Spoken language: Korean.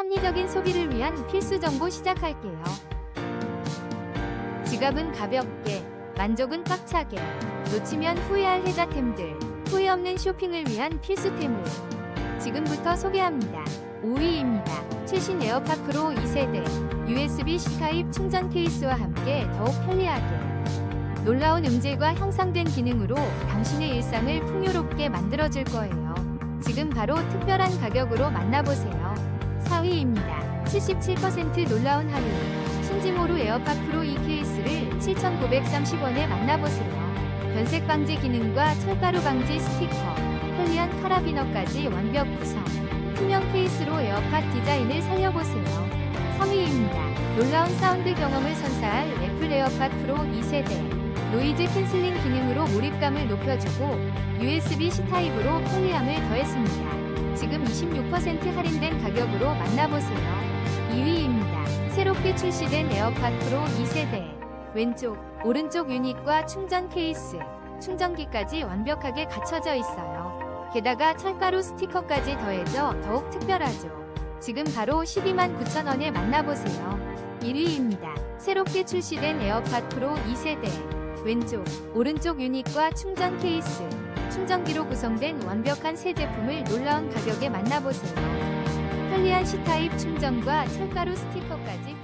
합리적인 소비를 위한 필수 정보 시작할게요. 지갑은 가볍게, 만족은 꽉차게, 놓치면 후회할 혜자템들, 후회 없는 쇼핑을 위한 필수템을 지금부터 소개합니다. 5위입니다. 최신 에어팟 프로 2세대 USB-C 타입 충전 케이스와 함께 더욱 편리하게 놀라운 음질과 향상된 기능으로 당신의 일상을 풍요롭게 만들어줄 거예요. 지금 바로 특별한 가격으로 만나보세요. 4위입니다. 77% 놀라운 할인. 신지모루 에어팟 프로 이 케이스를 7,930원에 만나보세요. 변색 방지 기능과 철가루 방지 스티커, 편리한 카라비너까지 완벽 구성. 투명 케이스로 에어팟 디자인을 살려보세요. 3위입니다. 놀라운 사운드 경험을 선사할 애플 에어팟 프로 2세대. 노이즈 캔슬링 기능으로 몰입감을 높여주고 USB-C 타입으로 편리함을 더했 50% 할인된 가격으로 만나보세요. 2위입니다. 새롭게 출시된 에어팟 프로 2세대. 왼쪽, 오른쪽 유닛과 충전 케이스, 충전기까지 완벽하게 갖춰져 있어요. 게다가 철가루 스티커까지 더해져 더욱 특별하죠. 지금 바로 12만 9천원에 만나보세요. 1위입니다. 새롭게 출시된 에어팟 프로 2세대. 왼쪽, 오른쪽 유닛과 충전 케이스, 충전기로 구성된 완벽한 새 제품을 놀라운 가격에 만나보세요. 편리한 C타입 충전과 철가루 스티커까지